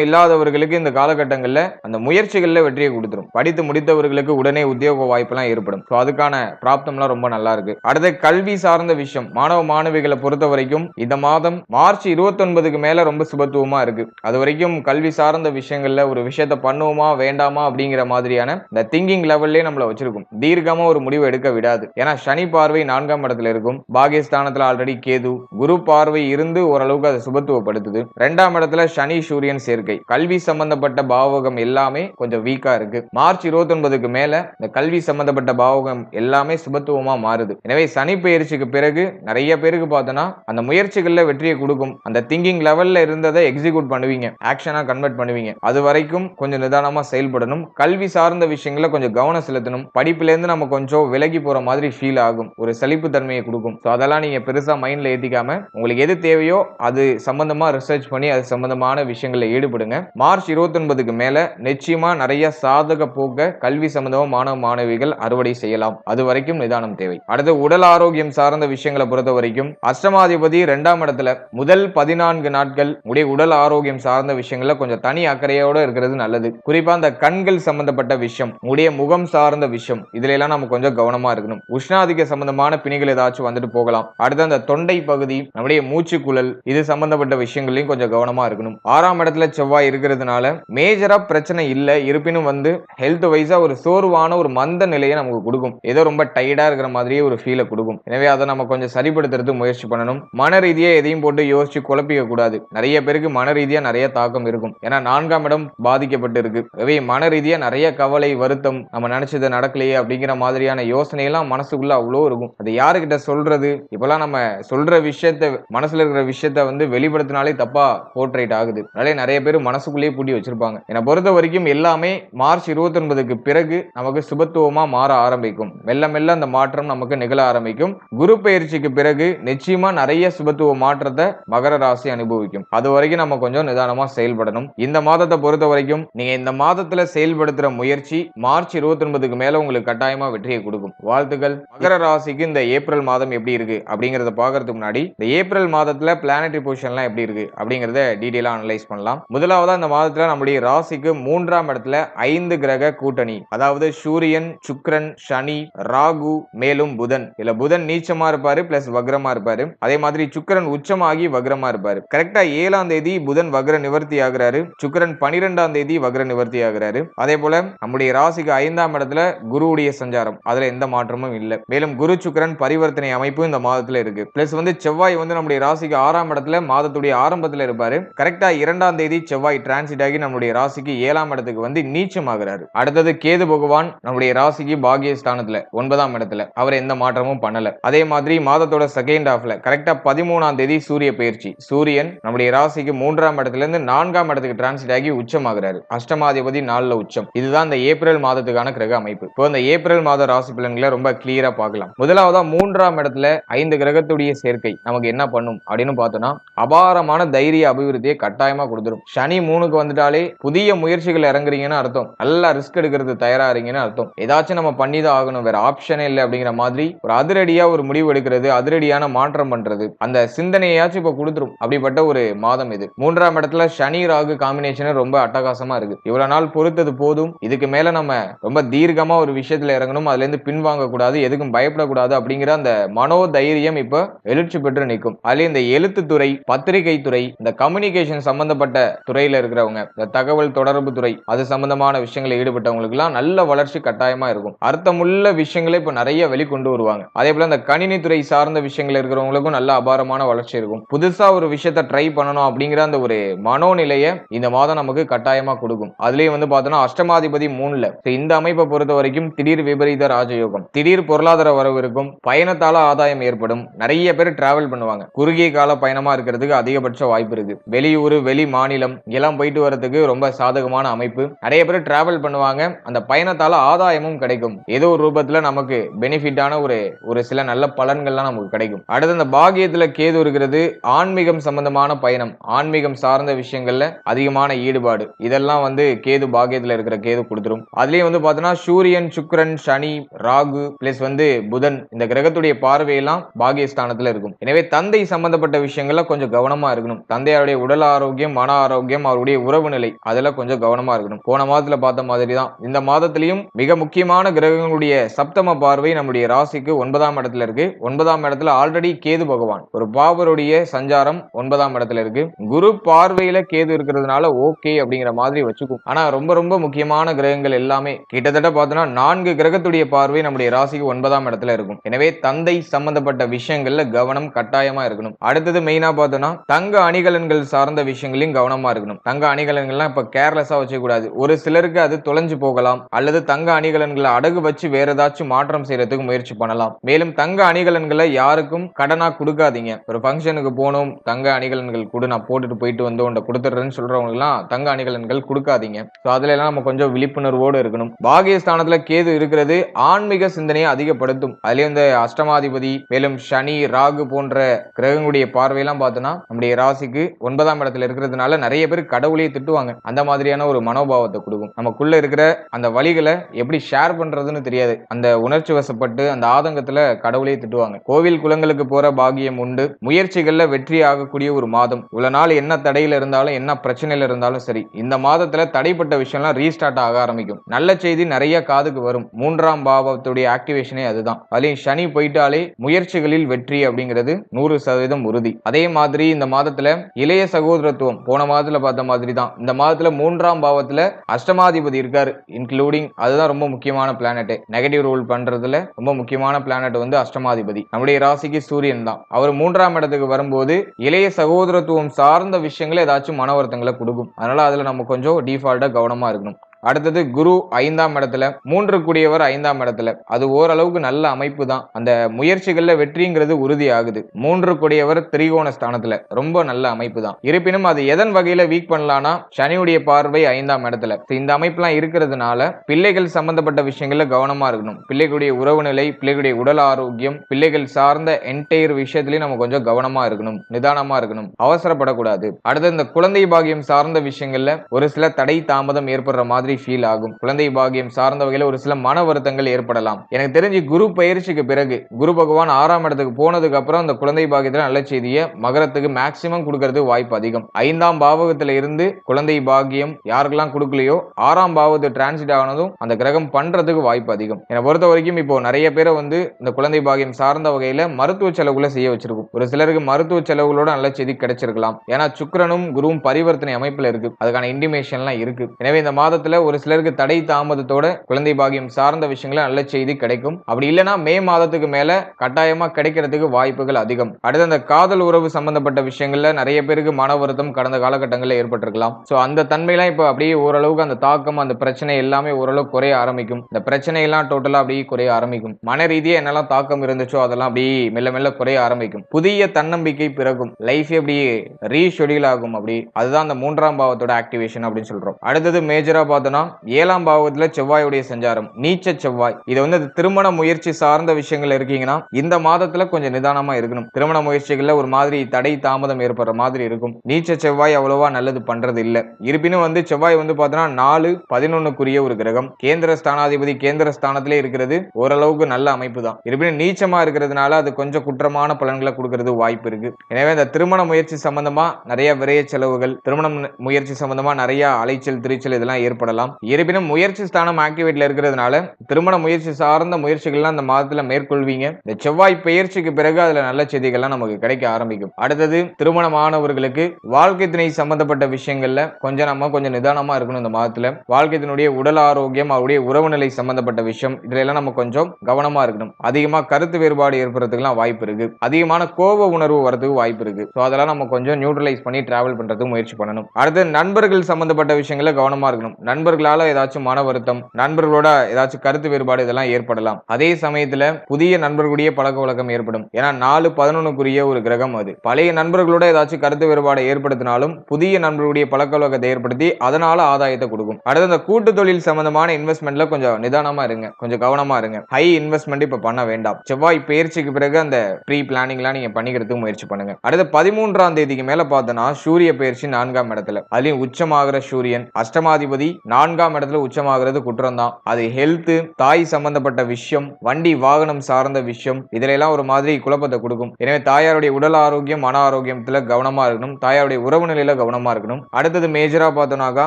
இல்லாதவர்களுக்கு இந்த காலகட்டங்கள்ல அந்த முயற்சிகள்ல வெற்றியை கொடுத்துரும். படித்து முடித்தவர்களுக்கு உடனே உத்தியோக வாய்ப்பெல்லாம் ஏற்படும். ஸோ அதுக்கான பிராப்தம்லாம் ரொம்ப நல்லா இருக்கு. அடுத்து கல்வி சார்ந்த விஷயம். மாணவ மாணவிகளை பொறுத்த வரைக்கும் இந்த மாதம் மார்ச் இருபத்தொன்பதுக்கு மேல ரொம்ப சுபத்துவமா இருக்கு. அது வரைக்கும் கல்வி சார்ந்த விஷயங்கள்ல ஒரு விஷயத்த பண்ணுவோமா வேண்டாமா அப்படிங்கிற மாதிரியான இந்த திங்கிங் லெவல்லே நம்மள வச்சிருக்கும். தீர்க்கமா ஒரு முடிவு எடுக்க விடாது. ஏன்னா சனி பார்வை நான்காம் இடத்துல இருக்கும். பாகிஸ்தானத்துல ஆல்ரெடி கேது. குரு பார்வை இருந்து ஓரளவுக்கு அதை சுபத்துவப்படுத்துது. ரெண்டாம் இடத்துல சனி சூரியன் சேர்க்கை. கல்வி சம்பந்தப்பட்ட பாவகம் எல்லாமே கொஞ்சம் வீக்கா இருக்கு. மார்ச் இருபத்தொன்பதுக்கு மேல இந்த கல்வி சம்பந்தப்பட்ட பாவகம் எல்லாமே சுபத்துவமா மாறுது. எனவே சனி பயிற்சிக்கு பிறகு நிறைய பேருக்கு பார்த்தோன்னா அந்த முயற்சிகள்ல வெற்றியை கொடுக்கும். அந்த திங்கிங் லெவல்ல இருந்ததை எக்ஸிக்யூட் பண்ணுவீங்க. ஆக்ஷனா கன்வெர்ட் பண்ணுவீங்க. அது வரைக்கும் கொஞ்சம் நிதானமா செயல்படணும். கல்வி சார்ந்த விஷயங்கள கொஞ்சம் கவனம் செலுத்தணும். படிப்புல இருந்து நம்ம கொஞ்சம் விலகி போற மாதிரி ஃபீல் ஆகும். ஒரு சலிப்பு தன்மையை கொடுக்கும். ஸோ அதெல்லாம் நீங்க பெருசா மைண்ட்ல ஏத்திக்காம உங்களுக்கு எது தேவையோ அது சம்பந்தமா ரிசர்ச் பண்ணி அது சம்பந்தமான விஷயங்களில் ஈடுபடுங்க. மார்ச் இருபத்தொன்பதுக்கு மேல நிச்சயமா நிறைய சாதக போக்க கல்வி சம்பந்தமா மாணவ மாணவிகள் அறுவடை செய்யலாம். அது வரைக்கும் நிதானம் தேவை. அடுத்து உடல் ஆரோக்கியம் சார்ந்த விஷயங்களை பொறுத்த வரைக்கும் அஷ்டமாதிபதி ரெண்டாம் இடத்துல முதல் பதினான்கு நாட்கள் உடைய உடல் ஆரோக்கியம் சார்ந்த விஷயங்கள கொஞ்சம் தனி அக்கறையோட இருக்கிறது நல்லது. குறிப்பா அந்த கண்கள் சம்பந்தப்பட்ட விஷயம் உடைய முகம் சார்ந்த விஷயம் இதுல எல்லாம் நம்ம கொஞ்சம் கவனமா இருக்கணும். உஷ்ணாதிக்க சம்பந்தமான பிணிகள் ஏதாச்சும் வந்துட்டு போகலாம். அடுத்து அந்த தொண்டை பகுதி நம்முடைய மூச்சு குழல் இது சம்பந்தப்பட்ட விஷயங்களையும் கொஞ்சம் கவனமா இருக்கணும். ஆறாம் இடத்துல செவ்வாய் இருக்கிறதுனால மேஜரா பிரச்சனை இல்லை. இருப்பினும் வந்து ஹெல்த் வைஸா ஒரு சோர்வான ஒரு மந்த நிலையை நமக்கு கொடுக்கும். ஏதோ ரொம்ப டயர்டா இருக்கிற மாதிரியே ஒரு ஃபீலை கொடுக்கும். எனவே அதை நம்ம கொஞ்சம் சரிப்படுத்துறது முயற்சி பண்ணணும். மன ரீதியா எதையும் போட்டு யோசிச்சு குழப்பிக்க கூடாது. நிறைய பேருக்கு மன ரீதியா நிறைய தாக்கம் இருக்கும். ஏன்னா நான்காம் இடம் பாதிக்கப்பட்டு இருக்கு எனவே மன ரீதியா நிறைய கவலை வருத்தம் நம்ம நினைச்சது நடக்கலையே அப்படிங்கிற மாதிரியான யோசனை எல்லாம் மனசுக்குள்ள அவ்வளோ இருக்கும். அது யாருக்கிட்ட சொல்றது? இப்பெல்லாம் நம்ம சொல்ற விஷயத்த மனசுல இருக்கிற விஷயத்த வந்து வெளிப்படுத்தினாலே தப்பா போர்ட்ரேட் ஆகுது. அதனாலே நிறைய பேர் மனசுக்குள்ளேயே பூட்டி வச்சிருப்பாங்க. என்னை பொறுத்த வரைக்கும் எல்லாமே மார்ச் இருபத்தி ஒன்பதுக்கு பிறகு நமக்கு சுபத்துவமா மாற ஆரம்பிக்கும். மெல்ல மெல்ல அந்த மாற்றம் நமக்கு நிகழ ஆரம்பிக்கும். குரு பயிற்சிக்கு பிறகு நிச்சயமா நிறைய சுபத்துவ மாற்றத்தை மகர ராசி அனுபவிக்கும். அது வரைக்கும் நம்ம கொஞ்சம் நிதானமா செயல்படணும். இந்த மாதத்தை பொறுத்த வரைக்கும் நீங்க இந்த மாதத்துல செயல்படுத்துற முயற்சி மார்ச் இருபத்தி ஒன்பதுக்கு மேல உங்களுக்கு கட்டாயமா வெற்றியை கொடுக்கும். வாழ்த்துக்கள். மகர ராசிக்கு இந்த ஏப்ரல் மாதம் எப்படி இருக்கு அப்படிங்கறத பாக்குறதுக்கு முன்னாடி இந்த ஏப்ரல் மாதத்துல பிளானட்டரி பொசிஷன்லாம் எப்படி இருக்கு அப்படிங்கறத டீடைலா அனலைஸ் பண்ணலாம். முதலாவதா இந்த மாதத்துல நம்முடைய ராசிக்கு மூன்றாம் இடத்துல ஐந்து கிரக கூட்டணி அதாவது சூரியன் சுக்ரன் சனி ராகு மேலும் புதன். இல்ல புதன் நீச்சமா இருப்பாரு பிளஸ் வக்ரமா இருப்பாரு. அதே மாதிரி சுக்கிரன் உச்சமாகி வக்ரமா இருப்பாரு. கரெக்டா ஏழாம் தேதி புதன் வக்ர நிவர்த்தி ஆகிறாரு. சுக்கிரன் பனிரெண்டாம் தேதி வக்ர நிவர்த்தி ஆகுறாரு. அதே போல நம்முடைய ராசிக்கு ஐந்தாம் இடத்துல குருவுடைய சஞ்சாரம். அதுல எந்த மாற்றமும் இல்லை. மேலும் குரு சுக்கிரன் பரிவர்த்தனை அமைப்பு இந்த மாதத்துல இருக்கு. பிளஸ் வந்து செவ்வாய் வந்து நம்முடைய ராசிக்கு ஆறாம் இடத்துல மாதத்துடைய ஆரம்பத்துல இருப்பாரு. கரெக்டா இரண்டாம் தேதி செவ்வாய் டிரான்சிட் ஆகி நம்முடைய ராசிக்கு ஏழாம் இடத்துக்கு வந்து நீச்சம் ஆகிறாரு அடுத்தது கேது பகவான் நம்முடைய ராசிக்கு பாகிய ஸ்தானத்துல ஒன்பதாம் இடத்துல. அவர் எந்த மாற்றமும் பண்ணல. அதே மாதிரி மாதத்தோட செகண்ட் ஹாஃப்ல கரெக்டா பதிமூணாம் தேதி சூரிய பயிற்சி. சூரியன் நம்முடைய ராசிக்கு மூன்றாம் இடத்துல இருந்து நான்காம் இடத்துக்கு டிரான்சிட் ஆகி உச்சமாகிறாரு. அஷ்டமாதிபதி நாலுல உச்சம் இதுதான் இந்த ஏப்ரல் மாதத்துக்கான கிரக அமைப்பு. இப்போ இந்த ஏப்ரல் மாத ராசி பலன்களை ரொம்ப கிளியரா பார்க்கலாம். முதலாவதா மூன்றாம் இடத்துல ஐந்து கிரகத்துடைய சேர்க்கை நமக்கு என்ன பண்ணும் அப்படின்னு பார்த்தோம்னா அபாரமான தைரிய அபிவிருத்தியை கட்டாயமா கொடுத்துரும். சனி மூணுக்கு வந்துட்டாலே புதிய முயற்சிகள் இறங்குறீங்கன்னு அர்த்தம். நல்லா ரிஸ்க் எடுக்கிறது தயாராகிறீங்கன்னு அர்த்தம். ஏதாச்சும் நம்ம பண்ணி தான் ஆகணும். வேற ஆப்ஷனே இல்லை அப்படிங்கிற மாதிரி ஒரு அதிரடியா ஒரு முடிவு எடுக்கிறது அதிரடியான மாற்றம் பண்றது அந்த சிந்தனையாச்சும் இப்போ கொடுத்துரும். அப்படிப்பட்ட ஒரு மாதம் இது. மூன்றாம் இடத்துல சனி ராகு காம்பினேஷன் ரொம்ப அட்டகாசமா இருக்கு. இவ்வளவு நாள் பொறுத்தது போ போதும். இதுக்கு மேல நம்ம ரொம்ப தீர்க்கமா ஒரு விஷயத்துல இறங்கணும். அதுல இருந்து பின்வாங்க கூடாது எதுக்கும் பயப்படக்கூடாது அப்படிங்கிற அந்த மனோ தைரியம் இப்ப எழுச்சி பெற்று நிற்கும். அதுல இந்த எழுத்துத்துறை பத்திரிகை துறை இந்த கம்யூனிகேஷன் சம்பந்தப்பட்ட துறையில இருக்கிறவங்க இந்த தகவல் தொடர்பு துறை அது சம்பந்தமான விஷயங்களை ஈடுபட்டவங்களுக்கு எல்லாம் நல்ல வளர்ச்சி கட்டாயமா இருக்கும். அர்த்தமுள்ள விஷயங்களை இப்ப நிறைய வெளிக்கொண்டு வருவாங்க. அதே போல இந்த கணினி துறை சார்ந்த விஷயங்கள் இருக்கிறவங்களுக்கும் நல்ல அபாரமான வளர்ச்சி இருக்கும். புதுசா ஒரு விஷயத்த ட்ரை பண்ணணும் அப்படிங்கிற அந்த ஒரு மனோநிலையை இந்த மாதம் நமக்கு கட்டாயமா கொடுக்கும். அதுலயும் வந்து பார்த்தோன்னா அஷ்டமாதிபதி மூணுல. இந்த அமைப்பை பொறுத்த வரைக்கும் திடீர் விபரீத ராஜயோகம். திடீர் பொருளாதார வரவு இருக்கும். பயணத்தால ஆதாயம் ஏற்படும். நிறைய பேர் டிராவல் பண்ணுவாங்க. குறுகிய கால பயணமா இருக்கிறதுக்கு அதிகபட்ச வாய்ப்பு இருக்கு. வெளியூர் வெளி மாநிலம் எல்லாம் போயிட்டு வரதுக்கு ரொம்ப சாதகமான அமைப்பு. நிறைய பேர் டிராவல் பண்ணுவாங்க. அந்த பயணத்தால ஆதாயமும் கிடைக்கும். ஏதோ ஒரு ரூபத்துல நமக்கு பெனிஃபிட்டான ஒரு ஒரு சில நல்ல பலன்கள்லாம் நமக்கு கிடைக்கும். அடுத்து அந்த பாகியத்துல கேது இருக்கிறது ஆன்மீகம் சம்பந்தமான பயணம். ஆன்மீகம் சார்ந்த விஷயங்கள்ல அதிகமான ஈடுபாடு. இதெல்லாம் வந்து கேது பாகியத்துல இருக்கிற இருக்கிற கேது கொடுத்துரும். அதுலயும் வந்து பாத்தீங்கன்னா சூரியன் சுக்கிரன் சனி ராகு பிளஸ் வந்து புதன் இந்த கிரகத்துடைய பார்வையெல்லாம் பாகியஸ்தானத்துல இருக்கும். எனவே தந்தை சம்பந்தப்பட்ட விஷயங்கள்ல கொஞ்சம் கவனமா இருக்கணும். தந்தையாருடைய உடல் ஆரோக்கியம் மன ஆரோக்கியம் அவருடைய உறவு நிலை அதெல்லாம் கொஞ்சம் கவனமா இருக்கணும். போன மாதத்துல பார்த்த மாதிரி தான் இந்த மாதத்திலையும் மிக முக்கியமான கிரகங்களுடைய சப்தம பார்வை நம்முடைய ராசிக்கு ஒன்பதாம் இடத்துல இருக்கு. ஒன்பதாம் இடத்துல ஆல்ரெடி கேது பகவான். ஒரு பாபருடைய சஞ்சாரம் ஒன்பதாம் இடத்துல இருக்கு. குரு பார்வையில கேது இருக்கிறதுனால ஓகே அப்படிங்கிற மாதிரி வச்சுக்கும். ஆனா ரொம்ப ரொம்ப முக்கியமான கிரகங்கள் எல்லாமே கிட்டத்தட்ட பார்த்தோன்னா நான்கு கிரகத்துடைய பார்வை நம்முடைய ராசிக்கு ஒன்பதாம் இடத்துல இருக்கும். எனவே தந்தை சம்பந்தப்பட்ட விஷயங்கள்ல கவனம் கட்டாயமா இருக்கணும். அடுத்தது மெயினா பார்த்தோம்னா தங்க அணிகலன்கள் சார்ந்த விஷயங்களையும் கவனமா இருக்கணும். தங்க அணிகலன்கள்லாம் இப்ப கேர்லெஸ்ஸா வச்சுக்கூடாது ஒரு சிலருக்கு அது தொலைஞ்சு போகலாம். அல்லது தங்க அணிகலன்களை அடகு வச்சு வேற ஏதாச்சும் மாற்றம் செய்யறதுக்கு முயற்சி பண்ணலாம். மேலும் தங்க அணிகலன்களை யாருக்கும் கடனா கொடுக்காதீங்க. ஒரு ஃபங்க்ஷனுக்கு போகணும் தங்க அணிகலன்கள் கொடு நான் போட்டுட்டு போயிட்டு வந்து உன்னை கொடுத்துட்றேன்னு சொல்றவங்க எல்லாம் தங்க அணிகலன்கள் கொடுக்காதீங்க. ஸோ அதுல எல்லாம் நம்ம கொஞ்சம் விழிப்புணர்வோடு இருக்கணும். பாகியஸ்தானத்துல கேது இருக்கிறது ஆன்மீக சிந்தனையை அதிகப்படுத்தும். அதுலயும் இந்த அஷ்டமாதிபதி மேலும் சனி ராகு போன்ற கிரகங்களுடைய பார்வையெல்லாம் பார்த்தோன்னா நம்முடைய ராசிக்கு ஒன்பதாம் இடத்துல இருக்கிறதுனால நிறைய பேர் கடவுளையே திட்டுவாங்க. அந்த மாதிரியான ஒரு மனோபாவத்தை கொடுக்கும். நமக்குள்ள இருக்கிற அந்த வழிகளை எப்படி ஷேர் பண்றதுன்னு தெரியாது. அந்த உணர்ச்சி வசப்பட்டு அந்த ஆதங்கத்துல கடவுளையே திட்டுவாங்க. கோவில் குளங்களுக்கு போற பாகியம் உண்டு. முயற்சிகள்ல வெற்றி ஆகக்கூடிய ஒரு மாதம். இவ்வளவு நாள் என்ன தடையில இருந்தாலும் என்ன பிரச்சனையில இருந்தாலும் சரி இந்த மாதத்துல தடைப்பட்ட விஷயம்லாம் ரீஸ்டார்ட் ஆக ஆரம்பிக்கும். நல்ல செய்தி நிறைய காதுக்கு வரும். மூன்றாம் பாவத்துடைய ஆக்டிவேஷனே அதுதான். அதுலயும் சனி போயிட்டாலே முயற்சிகளில் வெற்றி அப்படிங்கிறது நூறு சதவீதம் உறுதி. அதே மாதிரி இந்த மாதத்துல இளைய சகோதரத்துவம் போன மாதத்துல பார்த்த மாதிரி தான் இந்த மாதத்துல மூன்றாம் பாவத்துல அஷ்டமாதிபதி இருக்காரு இன்க்ளூடிங் அதுதான் ரொம்ப முக்கியமான பிளானட் நெகட்டிவ் ரூல் பண்றதுல ரொம்ப முக்கியமான பிளானட் வந்து அஷ்டமாதிபதி. நம்முடைய ராசிக்கு சூரியன் தான். அவர் மூன்றாம் இடத்துக்கு வரும்போது இளைய சகோதரத்துவம் சார்ந்த விஷயங்களை ஏதாச்சும் மன வருத்தங்களை கொடுக்கும். அதனால அதுல நம்ம கொஞ்சம் டிஃபால்ட்டா கவனமா இருக்கணும். அடுத்தது குரு ஐந்தாம் இடத்துல மூன்று கூடியவர் ஐந்தாம் இடத்துல. அது ஓரளவுக்கு நல்ல அமைப்பு தான் அந்த முயற்சிகள்ல வெற்றிங்கிறது உறுதி ஆகுது மூன்று கூடியவர் திரிகோண ஸ்தானத்துல. ரொம்ப நல்ல அமைப்பு தான் இருப்பினும் அது எதன் வகையில வீக் பண்ணலாம்னா சனியுடைய பார்வை ஐந்தாம் இடத்துல. So, இந்த அமைப்புலாம் இருக்கிறதுனால பிள்ளைகள் சம்பந்தப்பட்ட விஷயங்கள்ல கவனமா இருக்கணும். பிள்ளைகளுடைய உறவு நிலை பிள்ளைகளுடைய உடல் ஆரோக்கியம் பிள்ளைகள் சார்ந்த என்டையர் விஷயத்திலயும் நம்ம கொஞ்சம் கவனமா இருக்கணும். நிதானமா இருக்கணும். அவசரப்படக்கூடாது. அடுத்து இந்த குழந்தை பாகியம் சார்ந்த விஷயங்கள்ல ஒரு சில தடை தாமதம் ஏற்படுற மாதிரி ஃபீல் ஆகும். குழந்தை பாகியம் சார்ந்த வகையில் ஒரு சில மன வருத்தங்கள் ஏற்படலாம். எனக்கு தெரிஞ்சு குரு பயிற்சிக்கு பிறகு குரு பகவான் ஆறாம் இடத்துக்கு போனதுக்கு அப்புறம் அந்த குழந்தை பாகியத்தில் நல்ல செய்தியை மகரத்துக்கு மேக்சிமம் கொடுக்கறதுக்கு வாய்ப்பு அதிகம். ஐந்தாம் பாவகத்தில் இருந்து குழந்தை பாகியம் யாருக்கெல்லாம் கொடுக்கலையோ ஆறாம் பாவத்து டிரான்சிட் ஆனதும் அந்த கிரகம் பண்றதுக்கு வாய்ப்பு அதிகம். என்னை பொறுத்த வரைக்கும் இப்போ நிறைய பேரை வந்து இந்த குழந்தை பாகியம் சார்ந்த வகையில மருத்துவ செலவுகளை செய்ய வச்சிருக்கும். ஒரு சிலருக்கு மருத்துவ செலவுகளோட நல்ல செய்தி கிடைச்சிருக்கலாம். ஏன்னா சுக்கிரனும் குருவும் பரிவர்த்தனை அமைப்புல இருக்கு. அதுக்கான இண்டிமேஷன்லாம் இருக்கு. எனவே இந்த மாதத்துல ஒரு சிலருக்கு தடை தாமதத்தோட குழந்தை பாகியம் சார்ந்த விஷயங்கள நல்ல செய்தி கிடைக்கும். அப்படி இல்லைன்னா மே மாதத்துக்கு மேல கட்டாயமா கிடைக்கிறதுக்கு வாய்ப்புகள் அதிகம். அடுத்து அந்த காதல் உறவு சம்பந்தப்பட்ட விஷயங்கள்ல நிறைய பேருக்கு மன வருத்தம் கடந்த காலகட்டங்களில் ஏற்பட்டிருக்கலாம். ஸோ அந்த தன்மையெல்லாம் இப்போ அப்படியே ஓரளவுக்கு அந்த தாக்கம் அந்த பிரச்சனை எல்லாமே ஓரளவு குறைய ஆரம்பிக்கும். இந்த பிரச்சனை எல்லாம் டோட்டலா அப்படியே குறைய ஆரம்பிக்கும். மன ரீதியாக என்னெல்லாம் தாக்கம் இருந்துச்சோ அதெல்லாம் அப்படியே மெல்ல மெல்ல குறைய ஆரம்பிக்கும். புதிய தன்னம்பிக்கை பிறகும் லைஃப் அப்படியே ரீஷெடியூல் ஆகும் அப்படி. அதுதான் அந்த மூன்றாம் பாவத்தோட ஆக்டிவேஷன் அப்படின்னு சொல்றோம். அடுத்தது மேஜரா பார்த்த பார்த்தோம்னா ஏழாம் பாவத்துல செவ்வாயுடைய சஞ்சாரம் நீச்ச செவ்வாய். இது வந்து அது திருமண முயற்சி சார்ந்த விஷயங்கள் இருக்கீங்கன்னா இந்த மாதத்துல கொஞ்சம் நிதானமா இருக்கணும். திருமண முயற்சிகள்ல ஒரு மாதிரி தடை தாமதம் ஏற்படுற மாதிரி இருக்கும். நீச்ச செவ்வாய் அவ்வளவா நல்லது பண்றது இல்ல இருப்பினும் வந்து செவ்வாய் வந்து பார்த்தோன்னா நாலு பதினொன்னுக்குரிய ஒரு கிரகம். கேந்திர ஸ்தானாதிபதி கேந்திர ஸ்தானத்திலே இருக்கிறது ஓரளவுக்கு நல்ல அமைப்பு தான். இருப்பினும் நீச்சமா இருக்கிறதுனால அது கொஞ்சம் குற்றமான பலன்களை கொடுக்கறது வாய்ப்பு இருக்கு. எனவே இந்த திருமண முயற்சி சம்பந்தமா நிறைய விரைய செலவுகள் திருமணம் முயற்சி சம்பந்தமா நிறைய அலைச்சல் திரிச்சல் இதெல்லாம் ஏற்படலாம். சொல்லலாம் இருப்பினும் முயற்சி ஸ்தானம் ஆக்டிவேட்ல இருக்கிறதுனால திருமண முயற்சி சார்ந்த முயற்சிகள்லாம் அந்த மாதத்துல மேற்கொள்வீங்க. இந்த செவ்வாய் பெயர்ச்சிக்கு பிறகு அதுல நல்ல செய்திகள்லாம் நமக்கு கிடைக்க ஆரம்பிக்கும். அடுத்தது திருமணமானவர்களுக்கு வாழ்க்கை துணை சம்பந்தப்பட்ட விஷயங்கள்ல கொஞ்சம் நம்ம கொஞ்சம் நிதானமா இருக்கணும் இந்த மாதத்துல. வாழ்க்கையினுடைய உடல் ஆரோக்கியம் அவருடைய உறவு நிலை சம்பந்தப்பட்ட விஷயம் இதுல எல்லாம் நம்ம கொஞ்சம் கவனமா இருக்கணும். அதிகமா கருத்து வேறுபாடு ஏற்படுறதுக்குலாம் வாய்ப்பு இருக்கு. அதிகமான கோப உணர்வு வரதுக்கு வாய்ப்பு இருக்கு. ஸோ அதெல்லாம் நம்ம கொஞ்சம் நியூட்ரலைஸ் பண்ணி டிராவல் பண்றதுக்கு முயற்சி பண்ணணும். அடுத்து நண்பர்கள் சம்பந்தப்பட்ட விஷயங்கள கவனமா இருக்கணும். நண்பர் நண்பர்களால ஏதாச்சும் மன வருத்தம் நண்பர்களோட ஏதாச்சும் கருத்து வேறுபாடு இதெல்லாம் ஏற்படலாம். அதே சமயத்துல புதிய நண்பர்களுடைய பழக்க வழக்கம் ஏற்படும். ஏன்னா நாலு பதினொன்னுக்குரிய ஒரு கிரகம் அது. பழைய நண்பர்களோட ஏதாச்சும் கருத்து வேறுபாடை ஏற்படுத்தினாலும் புதிய நண்பர்களுடைய பழக்க வழக்கத்தை ஏற்படுத்தி அதனால ஆதாயத்தை கொடுக்கும். அடுத்து அந்த கூட்டு தொழில் சம்பந்தமான இன்வெஸ்ட்மெண்ட்ல கொஞ்சம் நிதானமா இருங்க. கொஞ்சம் கவனமா இருங்க. ஹை இன்வெஸ்ட்மெண்ட் இப்ப பண்ண வேண்டாம். செவ்வாய் பயிற்சிக்கு பிறகு அந்த ப்ரீ பிளானிங்லாம் நீங்க பண்ணிக்கிறதுக்கு முயற்சி பண்ணுங்க. அடுத்து பதிமூன்றாம் தேதிக்கு மேல பார்த்தோன்னா சூரிய பயிற்சி நான்காம் இடத்துல. அதுலயும் உச்சமாகிற சூரியன் அஷ்டமாதிபதி நான்காம் இடத்துல உச்சமாகிறது குற்றம் தான் அது ஹெல்த் தாய் சம்பந்தப்பட்ட விஷயம் வண்டி வாகனம் சார்ந்த விஷயம் இதுல எல்லாம் ஒரு மாதிரி குழப்பத்தை கொடுக்கும். எனவே தாயாருடைய உடல் ஆரோக்கியம் மன ஆரோக்கியத்துல கவனமா இருக்கணும். தாயாருடைய உறவு நிலையில கவனமா இருக்கணும். அடுத்தது மேஜரா பார்த்தோம்னாக்கா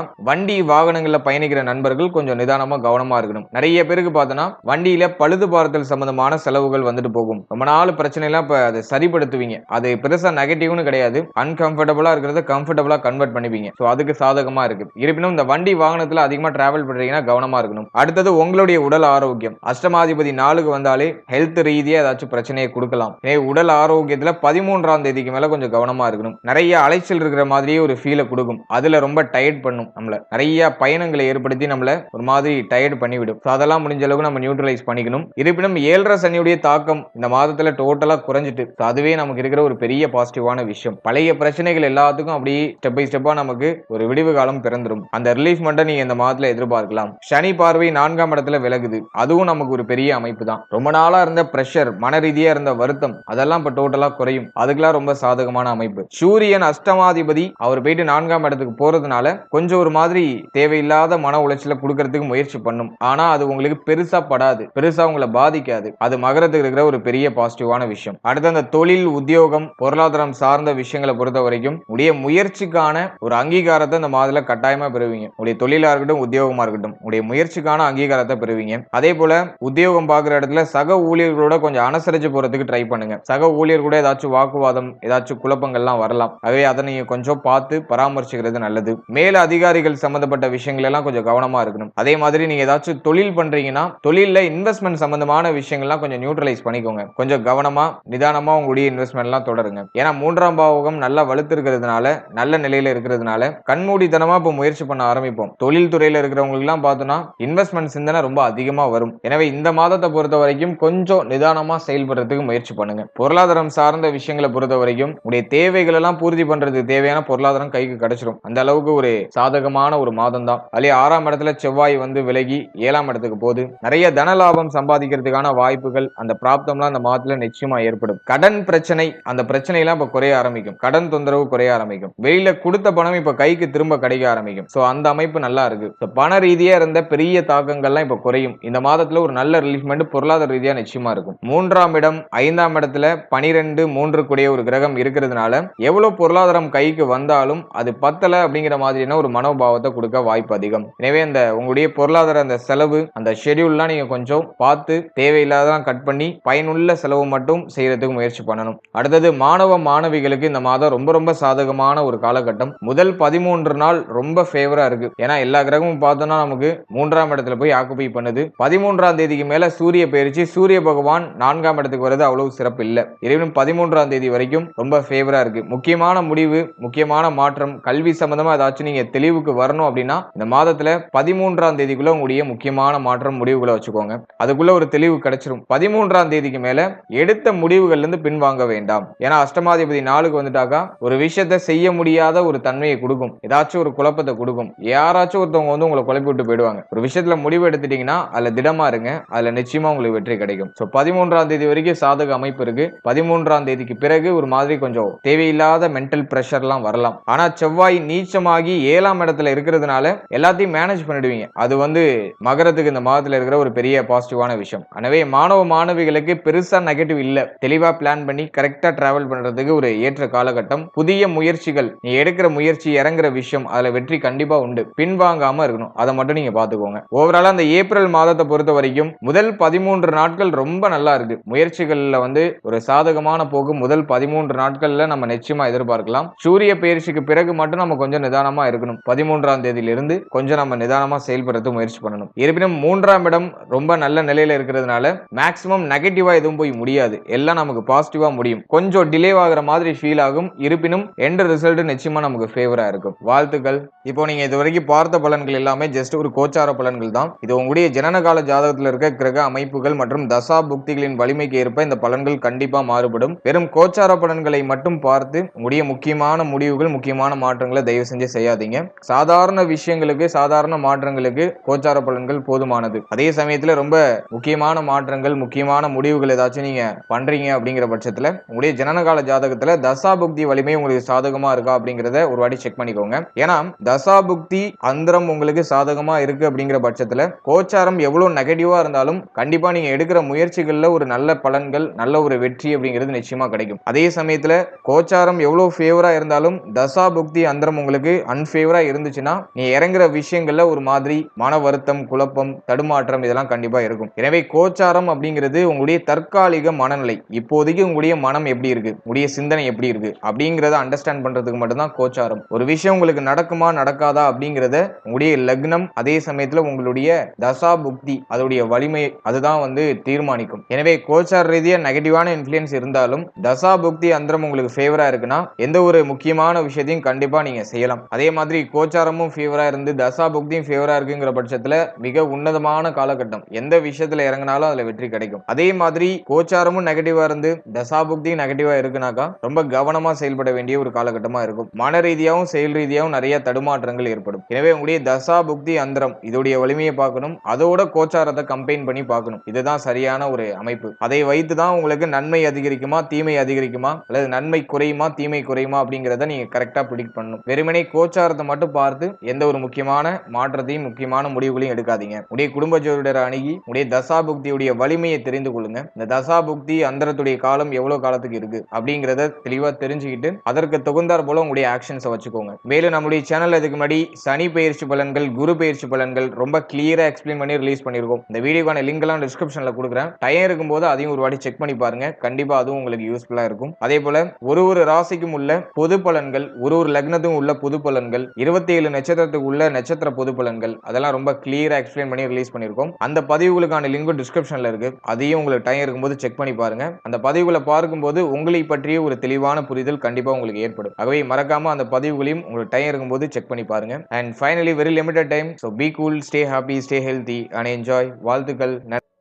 வண்டி வாகனங்கள்ல பயணிக்கிற நண்பர்கள் கொஞ்சம் நிதானமா கவனமா இருக்கணும். நிறைய பேருக்கு பார்த்தோன்னா வண்டியில பழுது பார்த்தல் சம்பந்தமான செலவுகள் வந்துட்டு போகும். ரொம்ப நாள் பிரச்சனை எல்லாம் இப்ப அதை சரிப்படுத்துவீங்க. அது பெருசா நெகட்டிவ்னு கிடையாது. அன்கம்ஃபர்டபுளா இருக்கிறத கம்ஃபர்டபுளா கன்வெர்ட் பண்ணுவீங்க ஸோ அதுக்கு சாதகமா இருக்கு. இருப்பினும் இந்த வண்டி வாகனத்துல அதிகமா டிராவல் பண்றீங்கன்னா கவனமா இருக்கணும். அடுத்தது உங்களுடைய உடல் ஆரோக்கியம். அஷ்டமாதிபதி நாளுக்கு வந்தாலே ஹெல்த் ரீதியா ஏதாச்சும் பிரச்சனையை கொடுக்கலாம். எனவே உடல் ஆரோக்கியத்துல பதிமூன்றாம் தேதிக்கு மேல கொஞ்சம் கவனமா இருக்கணும். நிறைய அலைச்சல் இருக்கிற மாதிரியே ஒரு ஃபீலை கொடுக்கும். அதுல ரொம்ப டயர்ட் பண்ணும் நம்மள. நிறைய பயணங்களை ஏற்படுத்தி நம்மள ஒரு மாதிரி டயர்ட் பண்ணிவிடும். ஸோ அதெல்லாம் முடிஞ்ச அளவுக்கு நம்ம நியூட்ரலைஸ் பண்ணிக்கணும். இருப்பினும் ஏழரை சனியுடைய தாக்கம் இந்த மாதத்துல டோட்டலா குறைஞ்சிட்டு அதுவே நமக்கு இருக்கிற ஒரு பெரிய பாசிட்டிவான விஷயம். பழைய பிரச்சனைகள் எல்லாத்துக்கும் அப்படியே ஸ்டெப் பை ஸ்டெப்பா நமக்கு ஒரு விடிவு காலம் பிறந்துடும் அந்த ரிலீஃப் மட்டும் நீங்க இந்த மாதத்துல எதிர்பார்க்கலாம். சனி பார்வை நான்காம் இடத்துல விலகுது. அதுவும் நமக்கு ஒரு பெரிய அமைப்பு தான் ரொம்ப நாளா இருந்த பிரஷர் மன ரீதியா இருந்த வருத்தம் அதெல்லாம் இப்ப டோட்டலா குறையும். அதுக்கெல்லாம் ரொம்ப சாதகமான அமைப்பு. சூரியன் அஷ்டமாதிபதி அவர் போயிட்டு நான்காம் இடத்துக்கு போறதுனால கொஞ்சம் ஒரு மாதிரி தேவையில்லாத மன உளைச்சல கொடுக்கறதுக்கு முயற்சி பண்ணும். ஆனா அது உங்களுக்கு பெருசா படாது. பெருசா உங்களை பாதிக்காது. அது மகரத்துக்கு இருக்கிற ஒரு பெரிய பாசிட்டிவான விஷயம். அடுத்து அந்த தொழில் உத்தியோகம் பொருளாதாரம் சார்ந்த விஷயங்களை பொறுத்த வரைக்கும் உடைய முயற்சிக்கான ஒரு அங்கீகாரத்தை இந்த மாதத்துல கட்டாயமா பெறுவீங்க. உடைய தொழில இருக்கட்டும் உத்தியோகமா இருக்கட்டும் உடைய முயற்சிக்கான அங்கீகாரத்தை பெறுவீங்க. அதே போல உத்தியோகம் பார்க்குற இடத்துல சக ஊழியர்களோட கொஞ்சம் அனுசரிச்சு போறதுக்கு ட்ரை பண்ணுங்க. சக ஊழியர் கூட ஏதாச்சும் வாக்குவாதம் ஏதாச்சும் குழப்பங்கள்லாம் வரலாம். ஆகவே அதை நீங்க கொஞ்சம் பார்த்து பராமரிச்சுக்கிறது நல்லது. மேல அதிகாரிகள் சம்பந்தப்பட்ட விஷயங்கள் எல்லாம் கொஞ்சம் கவனமா இருக்கணும். அதே மாதிரி நீங்க ஏதாச்சும் தொழில் பண்றீங்கன்னா தொழில இன்வெஸ்ட்மெண்ட் சம்பந்தமான விஷயங்கள்லாம் கொஞ்சம் நியூட்ரலைஸ் பண்ணிக்கோங்க. கொஞ்சம் கவனமா நிதானமா உங்களுடைய இன்வெஸ்ட்மெண்ட் எல்லாம் தொடருங்க. ஏன்னா மூன்றாம் பாவகம் நல்லா வலுத்து இருக்கிறதுனால நல்ல நிலையில இருக்கிறதுனால கண்மூடித்தனமா இப்போ முயற்சி பண்ண ஆரம்பிப்போம். தொழில் துறையில இருக்கிறவங்களுக்கு எல்லாம் இன்வெஸ்ட்மெண்ட் சிந்தனை ரொம்ப அதிகமா வரும். எனவே இந்த மாதத்தை பொறுத்த வரைக்கும் கொஞ்சம் நிதானமாக செயல்படுறதுக்கு முயற்சி பண்ணுங்க. பொருளாதாரம் சார்ந்த விஷயங்களை பொறுத்த வரைக்கும் உடைய தேவைகள் எல்லாம் பூர்த்தி பண்றதுக்கு தேவையான பொருளாதாரம் கைக்கு கிடைச்சிடும் அந்த அளவுக்கு ஒரு சாதகமான ஒரு மாதம் தான். அதுலயே ஆறாம் இடத்துல செவ்வாய் வந்து விலகி ஏழாம் இடத்துக்கு போகுது. நிறைய தன லாபம் சம்பாதிக்கிறதுக்கான வாய்ப்புகள் அந்த பிராப்தம்லாம் அந்த மாதத்துல நிச்சயமா ஏற்படும். கடன் பிரச்சனை அந்த பிரச்சனை எல்லாம் குறைய ஆரம்பிக்கும். கடன் தொந்தரவு குறைய ஆரம்பிக்கும். வெளியில கொடுத்த பணம் இப்போ கைக்கு திரும்ப கிடைக்க ஆரம்பிக்கும். சோ அந்த அமைப்பு நல்லா இருக்கு. பண ரீதியா இருந்த பெரிய தாக்கங்கள்லாம் இப்ப குறையும். இந்த மாதத்துல ஒரு நல்ல ரிலீஃப்மெண்ட் பொருளாதார ரீதியா நிச்சயமா இருக்கும். மூன்றாம் இடம் ஐந்தாம் இடத்துல பனிரெண்டு மூன்று கூடிய ஒரு கிரகம் இருக்கிறதுனால எவ்வளவு பொருளாதாரம் கைக்கு வந்தாலும் அது பத்தல அப்படிங்கிற மாதிரியான ஒரு மனோபாவத்தை கொடுக்க வாய்ப்பு அதிகம். எனவே அந்த உங்களுடைய பொருளாதார அந்த செலவு அந்த ஷெடியூல்லாம் நீங்க கொஞ்சம் பார்த்து தேவையில்லாதலாம் கட் பண்ணி பயனுள்ள செலவு மட்டும் செய்யறதுக்கு முயற்சி பண்ணணும். அடுத்தது மாணவ மாணவிகளுக்கு இந்த மாதம் ரொம்ப ரொம்ப சாதகமான ஒரு காலகட்டம். முதல் பதிமூன்று நாள் ரொம்ப ஃபேவரா இருக்கு. ஏன்னா எல்லா கிரகமும் பார்த்தோம்னா நமக்கு மூன்றாம் இடத்துல போய் ஆக்குப்பை பண்ணுது. பதிமூன்றாம் தேதிக்கு மேல சூரிய பயிற்சி சூரிய பகவான் நான்காம் இடத்துக்கு வர்றது அவ்வளவு சிறப்பு இல்லை. இருப்பினும் பதிமூன்றாம் தேதி வரைக்கும் ரொம்ப ஃபேவரா இருக்கு. முக்கியமான முடிவு முக்கியமான மாற்றம் கல்வி சம்பந்தமா ஏதாச்சும் நீங்க தெளிவுக்கு வரணும் அப்படின்னா இந்த மாதத்துல பதிமூன்றாம் தேதிக்குள்ள உங்களுடைய முக்கியமான மாற்றம் முடிவுகளை வச்சுக்கோங்க. அதுக்குள்ள ஒரு தெளிவு கிடைச்சிரும். பதிமூன்றாம் தேதிக்கு மேல எடுத்த முடிவுகள்ல இருந்து பின்வாங்க வேண்டாம். ஏன்னா அஷ்டமாதிபதி நாளுக்கு வந்துட்டாக்கா ஒரு விஷயத்த செய்ய முடியாத ஒரு தன்மையை கொடுக்கும். ஏதாச்சும் ஒரு குழப்பத்தை கொடுக்கும். யாராச்சும் ஒரு ஒருத்தவங்க வந்து உங்களை குழப்பி விட்டு போயிடுவாங்க. ஒரு விஷயத்துல முடிவு எடுத்துட்டீங்கன்னா அதுல திடமா இருங்க. அதுல நிச்சயமா உங்களுக்கு வெற்றி கிடைக்கும். சோ பதிமூன்றாம் தேதி வரைக்கும் சாதக அமைப்பு இருக்கு. பதிமூன்றாம் தேதிக்கு பிறகு ஒரு மாதிரி கொஞ்சம் தேவையில்லாத மென்டல் ப்ரெஷர்லாம் வரலாம். ஆனா செவ்வாய் நீச்சமாகி ஏழாம் இடத்துல இருக்கிறதுனால எல்லாத்தையும் மேனேஜ் பண்ணிடுவீங்க. அது வந்து மகரத்துக்கு இந்த மாதத்துல இருக்கிற ஒரு பெரிய பாசிட்டிவான விஷயம். எனவே மாணவ மாணவிகளுக்கு பெருசா நெகட்டிவ் இல்ல. தெளிவா பிளான் பண்ணி கரெக்டா டிராவல் பண்றதுக்கு ஒரு ஏற்ற காலகட்டம். புதிய முயற்சிகள் நீ எடுக்கிற முயற்சி இறங்குற விஷயம் அதுல வெற்றி கண்டிப்பா உண்டு. பின்வாங்க பின்வாங்காம இருக்கணும். அதை மட்டும் நீங்க பாத்துக்கோங்க ஓவராலா அந்த ஏப்ரல் மாதத்தை பொறுத்த வரைக்கும் முதல் பதிமூன்று நாட்கள் ரொம்ப நல்லா இருக்கு. முயற்சிகள்ல வந்து ஒரு சாதகமான போக்கு முதல் பதிமூன்று நாட்கள்ல நம்ம நிச்சயமா எதிர்பார்க்கலாம். சூரிய பயிற்சிக்கு பிறகு மட்டும் நம்ம கொஞ்சம் நிதானமா இருக்கணும். பதிமூன்றாம் தேதியிலிருந்து கொஞ்சம் நம்ம நிதானமா செயல்படுறது முயற்சி பண்ணணும். இருப்பினும் மூன்றாம் இடம் ரொம்ப நல்ல நிலையில இருக்கிறதுனால மேக்சிமம் நெகட்டிவா எதுவும் போய் முடியாது. எல்லாம் நமக்கு பாசிட்டிவா முடியும். கொஞ்சம் டிலே ஆகுற மாதிரி ஃபீல் ஆகும். இருப்பினும் எண்ட் ரிசல்ட் நிச்சயமா நமக்கு ஃபேவரா இருக்கும். வாழ்த்துக்கள். இப்போ நீங்க இது வரைக்கும் பார்த்த பலன்கள் எல்லாமே ஜஸ்ட் ஒரு கோச்சார பலன்கள் தான் இது உங்களுடைய ஜனனகால ஜாதகத்தில் இருக்க கிரக அமைப்புகள் மற்றும் தசா புக்திகளின் வலிமைக்கு ஏற்ப இந்த பலன்கள் கண்டிப்பா மாறுபடும். வெறும் கோச்சார பலன்களை மட்டும் பார்த்து உங்களுடைய முக்கியமான முடிவுகள் முக்கியமான மாற்றங்களை தயவு செஞ்சு செய்யாதீங்க. சாதாரண விஷயங்களுக்கு சாதாரண மாற்றங்களுக்கு கோச்சார பலன்கள் போதுமானது. அதே சமயத்தில் ரொம்ப முக்கியமான மாற்றங்கள் முக்கியமான முடிவுகள் ஏதாச்சும் நீங்க பண்றீங்க அப்படிங்கிற பட்சத்தில் உங்களுடைய ஜனனகால ஜாதகத்தில் தசா புக்தி வலிமை உங்களுக்கு சாதகமா இருக்கா அப்படிங்கிறத ஒரு வாட்டி செக் பண்ணிக்கோங்க. ஏன்னா தசா புக்தி அந்த மந்திரம் உங்களுக்கு சாதகமாக இருக்கு அப்படிங்கிற பட்சத்தில் கோச்சாரம் எவ்வளோ நெகட்டிவாக இருந்தாலும் கண்டிப்பாக நீங்கள் எடுக்கிற முயற்சிகளில் ஒரு நல்ல பலன்கள் நல்ல ஒரு வெற்றி அப்படிங்கிறது நிச்சயமாக கிடைக்கும். அதே சமயத்தில் கோச்சாரம் எவ்வளோ ஃபேவராக இருந்தாலும் தசா புக்தி அந்தரம் உங்களுக்கு அன்ஃபேவராக இருந்துச்சுன்னா நீ இறங்குற விஷயங்களில் ஒரு மாதிரி மன வருத்தம் குழப்பம் தடுமாற்றம் இதெல்லாம் கண்டிப்பாக இருக்கும். எனவே கோச்சாரம் அப்படிங்கிறது உங்களுடைய தற்காலிக மனநிலை. இப்போதைக்கு உங்களுடைய மனம் எப்படி இருக்கு? உங்களுடைய சிந்தனை எப்படி இருக்கு? அப்படிங்கிறத அண்டர்ஸ்டாண்ட் பண்றதுக்கு மட்டும்தான் கோச்சாரம். ஒரு விஷயம் உங்களுக்கு நடக்குமா நடக்காதா அப்படிங்கிறத உங்களுடைய லக்னம் அதே சமயத்துல உங்களுடைய தசா புக்தி அதோடைய வலிமை அதுதான் வந்து தீர்மானிக்கும். எனவே கோச்சார ரீதியா நெகட்டிவான இன்ஃபுளுயன்ஸ் இருந்தாலும் தசா புக்தி அந்தரம் உங்களுக்கு ஃபேவரா இருக்குன்னா எந்த ஒரு முக்கியமான விஷயத்தையும் கண்டிப்பா நீங்க செய்யலாம். அதே மாதிரி கோச்சாரமும் ஃபேவரா இருந்து தசா புக்தியும் ஃபேவரா இருக்குங்கிற பட்சத்துல மிக உன்னதமான காலகட்டம். எந்த விஷயத்துல இறங்கினாலும் அதுல வெற்றி கிடைக்கும். அதே மாதிரி கோச்சாரமும் நெகட்டிவா இருந்து தசா புக்தியும் நெகட்டிவா இருக்குனாக்கா ரொம்ப கவனமா செயல்பட வேண்டிய ஒரு காலகட்டமா இருக்கும். மன ரீதியாகவும் செயல் ரீதியாகவும் நிறைய தடுமாற்றங்கள் ஏற்படும். எனவே உங்களுடைய இருக்கக்கூடிய தசா புக்தி அந்தரம் இதோடைய வலிமையை பார்க்கணும். அதோட கோச்சாரத்தை கம்பைன் பண்ணி பார்க்கணும். இதுதான் சரியான ஒரு அமைப்பு. அதை வைத்து தான் உங்களுக்கு நன்மை அதிகரிக்குமா தீமை அதிகரிக்குமா அல்லது நன்மை குறையுமா தீமை குறையுமா அப்படிங்கிறத நீங்க கரெக்டா ப்ரிடிக்ட் பண்ணணும். வெறுமனே கோச்சாரத்தை மட்டும் பார்த்து எந்த ஒரு முக்கியமான மாற்றத்தையும் முக்கியமான முடிவுகளையும் எடுக்காதீங்க. உடைய குடும்ப ஜோதிடரை அணுகி உடைய தசா புக்தியுடைய வலிமையை தெரிந்து கொள்ளுங்க. இந்த தசா புக்தி அந்தரத்துடைய காலம் எவ்வளவு காலத்துக்கு இருக்கு அப்படிங்கிறத தெளிவா தெரிஞ்சுக்கிட்டு அதற்கு தகுந்தார் போல உங்களுடைய ஆக்ஷன்ஸை வச்சுக்கோங்க. மேலும் நம்முடைய சேனல் இதுக்கு முன்னாடி சனி பயிற்சி பலன்கள் குரு பயிற்சி பலன்கள் ரொம்ப கிளியரா எக்ஸ்பிளைன் பண்ணி ரிலீஸ் பண்ணிருக்கோம். இந்த வீடியோக்கான லிங்க் எல்லாம் டிஸ்கிரிப்ஷன்ல கொடுக்குறேன். டைம் இருக்கும்போது அதையும் ஒரு வாட்டி செக் பண்ணி பாருங்க. கண்டிப்பா அதுவும் உங்களுக்கு யூஸ்ஃபுல்லா இருக்கும். அதே போல ஒரு ஒரு ராசிக்கும் உள்ள பொது பலன்கள் ஒரு ஒரு லக்னத்துக்கும் உள்ள பொது பலன்கள் இருபத்தி ஏழு நட்சத்திரத்துக்கு உள்ள நட்சத்திர பொது பலன்கள் அதெல்லாம் ரொம்ப கிளியரா எக்ஸ்பிளைன் பண்ணி ரிலீஸ் பண்ணிருக்கோம். அந்த பதிவுகளுக்கான லிங்க் டிஸ்கிரிப்ஷன்ல இருக்கு. அதையும் உங்களுக்கு டைம் இருக்கும்போது செக் பண்ணி பாருங்க. அந்த பதிவுகளை பார்க்கும்போது உங்களை பற்றிய ஒரு தெளிவான புரிதல் கண்டிப்பா உங்களுக்கு ஏற்படும். ஆகவே மறக்காம அந்த பதிவுகளையும் உங்களுக்கு டைம் இருக்கும்போது செக் பண்ணி பாருங்க. And finally very limited time so be cool stay happy stay healthy and enjoy வாழ்த்துக்கள். நன்றி.